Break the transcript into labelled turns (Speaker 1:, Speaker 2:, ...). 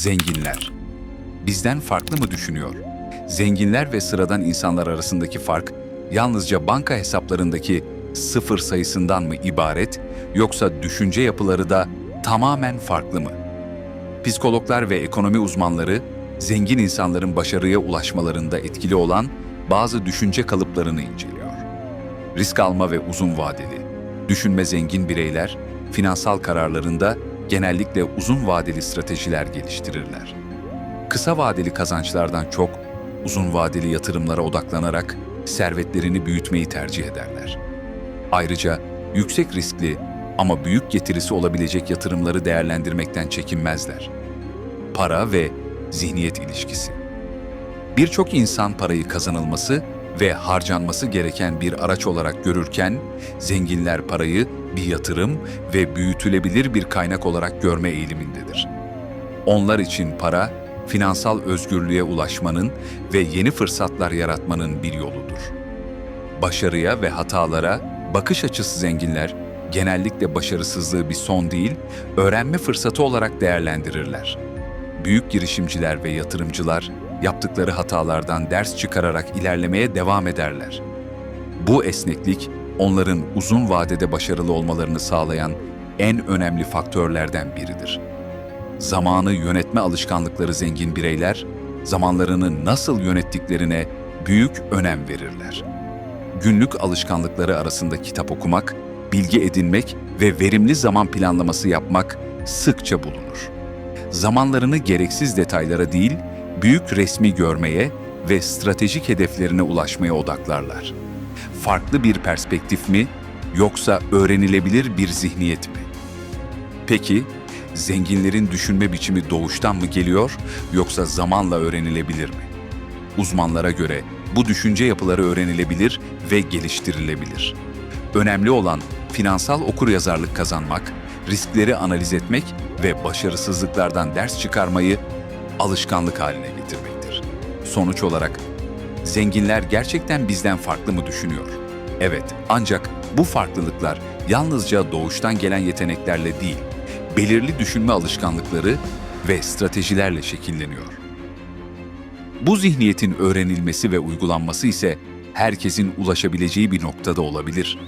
Speaker 1: Zenginler. Bizden farklı mı düşünüyor? Zenginler ve sıradan insanlar arasındaki fark yalnızca banka hesaplarındaki sıfır sayısından mı ibaret yoksa düşünce yapıları da tamamen farklı mı? Psikologlar ve ekonomi uzmanları zengin insanların başarıya ulaşmalarında etkili olan bazı düşünce kalıplarını inceliyor. Risk alma ve uzun vadeli, düşünme zengin bireyler finansal kararlarında genellikle uzun vadeli stratejiler geliştirirler. Kısa vadeli kazançlardan çok uzun vadeli yatırımlara odaklanarak servetlerini büyütmeyi tercih ederler. Ayrıca yüksek riskli ama büyük getirisi olabilecek yatırımları değerlendirmekten çekinmezler. Para ve zihniyet ilişkisi. Birçok insan parayı kazanılması ve harcanması gereken bir araç olarak görürken, zenginler parayı bir yatırım ve büyütülebilir bir kaynak olarak görme eğilimindedir. Onlar için para, finansal özgürlüğe ulaşmanın ve yeni fırsatlar yaratmanın bir yoludur. Başarıya ve hatalara bakış açısı zenginler genellikle başarısızlığı bir son değil, öğrenme fırsatı olarak değerlendirirler. Büyük girişimciler ve yatırımcılar yaptıkları hatalardan ders çıkararak ilerlemeye devam ederler. Bu esneklik onların uzun vadede başarılı olmalarını sağlayan en önemli faktörlerden biridir. Zamanı yönetme alışkanlıkları zengin bireyler, zamanlarını nasıl yönettiklerine büyük önem verirler. Günlük alışkanlıkları arasında kitap okumak, bilgi edinmek ve verimli zaman planlaması yapmak sıkça bulunur. Zamanlarını gereksiz detaylara değil, büyük resmi görmeye ve stratejik hedeflerine ulaşmaya odaklarlar. Farklı bir perspektif mi yoksa öğrenilebilir bir zihniyet mi? Peki, zenginlerin düşünme biçimi doğuştan mı geliyor yoksa zamanla öğrenilebilir mi? Uzmanlara göre bu düşünce yapıları öğrenilebilir ve geliştirilebilir. Önemli olan finansal okuryazarlık kazanmak, riskleri analiz etmek ve başarısızlıklardan ders çıkarmayı alışkanlık haline getirmektir. Sonuç olarak zenginler gerçekten bizden farklı mı düşünüyor? Evet, ancak bu farklılıklar yalnızca doğuştan gelen yeteneklerle değil, belirli düşünme alışkanlıkları ve stratejilerle şekilleniyor. Bu zihniyetin öğrenilmesi ve uygulanması ise herkesin ulaşabileceği bir noktada olabilir.